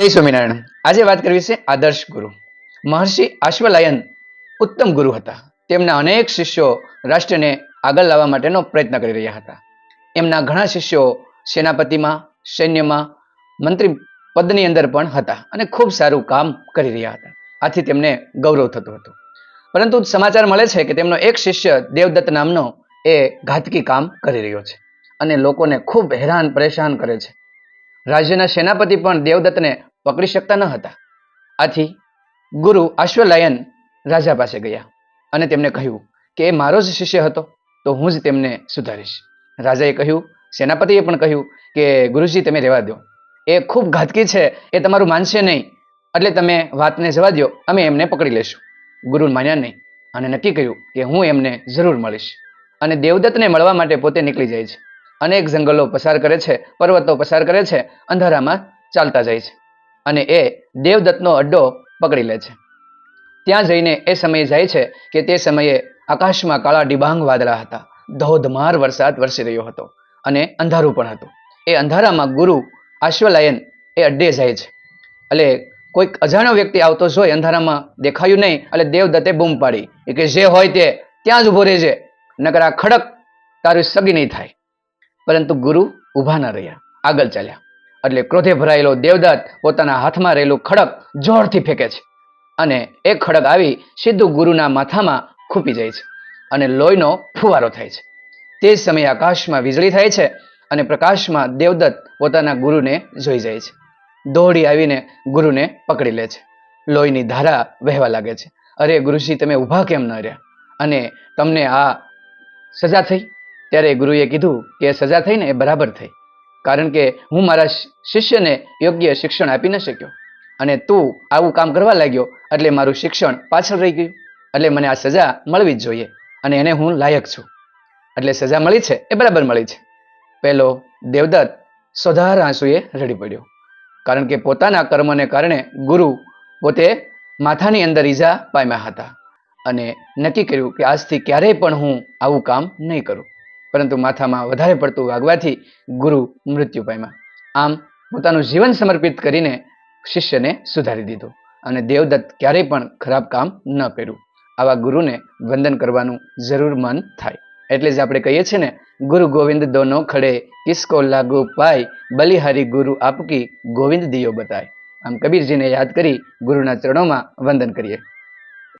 જય સ્વામિનારાયણ. આજે વાત કરવી છે આદર્શ ગુરુ. મહર્ષિ આશ્વલાયન ઉત્તમ ગુરુ હતા. તેમના અનેક શિષ્યો રાષ્ટ્રને આગળ લાવવા માટેનો પ્રયત્ન કરી રહ્યા હતા. એમના ઘણા શિષ્યો સેનાપતિમાં, સૈન્યમાં, મંત્રી પદની અંદર પણ હતા અને ખૂબ સારું કામ કરી રહ્યા હતા. આથી તેમને ગૌરવ થતું હતું. પરંતુ સમાચાર મળે છે કે તેમનો એક શિષ્ય દેવદત્ત નામનો એ ઘાતકી કામ કરી રહ્યો છે અને લોકોને ખૂબ હેરાન પરેશાન કરે છે. રાજ્યના સેનાપતિ પણ દેવદત્તને પકડી શકતા ન હતા. આથી ગુરુ અશ્વલાયન રાજા પાસે ગયા અને તેમને કહ્યું કે એ મારો જ શિષ્ય હતો, તો હું જ તેમને સુધારીશ. રાજાએ કહ્યું, સેનાપતિએ પણ કહ્યું કે ગુરુજી, તમે રહેવા દો. એ ખૂબ ઘાતકી છે, એ તમારું માનશે નહીં, એટલે તમે વાતને જવા દો, અમે એમને પકડી લેશું ગુરુ માન્યા નહીં અને નક્કી કર્યું કે હું એમને જરૂર મળીશ. અને દેવદત્તને મળવા માટે પોતે નીકળી જાય છે. અનેક જંગલો પસાર કરે છે, પર્વતો પસાર કરે છે, અંધારામાં ચાલતા જાય છે અને એ દેવદત્તનો અડ્ડો પકડી લે છે. ત્યાં જઈને એ સમયે જાય છે કે તે સમયે આકાશમાં કાળા ડિબાંગ વાદળા હતા. ધોધમાર વરસાદ વરસી રહ્યો હતો અને અંધારું પણ હતું. એ અંધારામાં ગુરુ આશ્વલાયન એ અડ્ડે જાય છે. એટલે કોઈક અજાણ્યો વ્યક્તિ આવતો જોઈ અંધારામાં દેખાયું નહીં, એટલે દેવદત્તે બૂમ પાડી કે જે હોય તે ત્યાં જ ઊભો રહેજે, નકર ખડક તારું સગી નહીં થાય. પરંતુ ગુરુ ઊભા ન રહ્યા. આગળ ચાલ્યા. એટલે ક્રોધે ભરાયેલો દેવદત્ત પોતાના હાથમાં રહેલું ખડક જોરથી ફેંકે છે અને એ ખડક આવી સીધું ગુરુના માથામાં ખૂપી જાય છે અને લોહીનો ફુવારો થાય છે. તે જ સમયે આકાશમાં વીજળી થાય છે અને પ્રકાશમાં દેવદત્ત પોતાના ગુરુને જોઈ જાય છે. દોડી આવીને ગુરુને પકડી લે છે. લોહીની ધારા વહેવા લાગે છે. અરે ગુરુજી, તમે ઊભા કેમ ન રહ્યા? અને તમને આ સજા થઈ? ત્યારે ગુરુએ કીધું કે સજા થઈને એ બરાબર થઈ, કારણ કે હું મારા શિષ્યને યોગ્ય શિક્ષણ આપી ન શક્યો. અને તું આવું કામ કરવા લાગ્યો એટલે મારું શિક્ષણ પાછળ રહી ગયું, એટલે મને આ સજા મળવી જ જોઈએ અને એને હું લાયક છું. એટલે સજા મળી છે, એ બરાબર મળી છે. પહેલો દેવદત્ત સોધાર આંસુએ રડી પડ્યો, કારણ કે પોતાના કર્મને કારણે ગુરુ પોતે માથાની અંદર ઈજા પામ્યા હતા અને નક્કી કર્યું કે આજથી ક્યારેય પણ હું આવું કામ નહીં કરું. પરંતુ માથામાં વધારે પડતું વાગવાથી ગુરુ મૃત્યુ પામ્યા. આમ પોતાનું જીવન સમર્પિત કરીને શિષ્યને સુધારી દીધો અને દેવદત્ત ક્યારેય પણ ખરાબ કામ ન કર્યું. આવા ગુરુને વંદન કરવાનું જરૂર મન થાય. એટલે જ આપણે કહીએ છીએ ને, ગુરુ ગોવિંદ દોનો ખડે, કિસકો લાગુ પાય, બલિહારી ગુરુ આપકી ગોવિંદ દિયો બતાય. આમ કબીરજીને યાદ કરી ગુરુના ચરણોમાં વંદન કરીએ.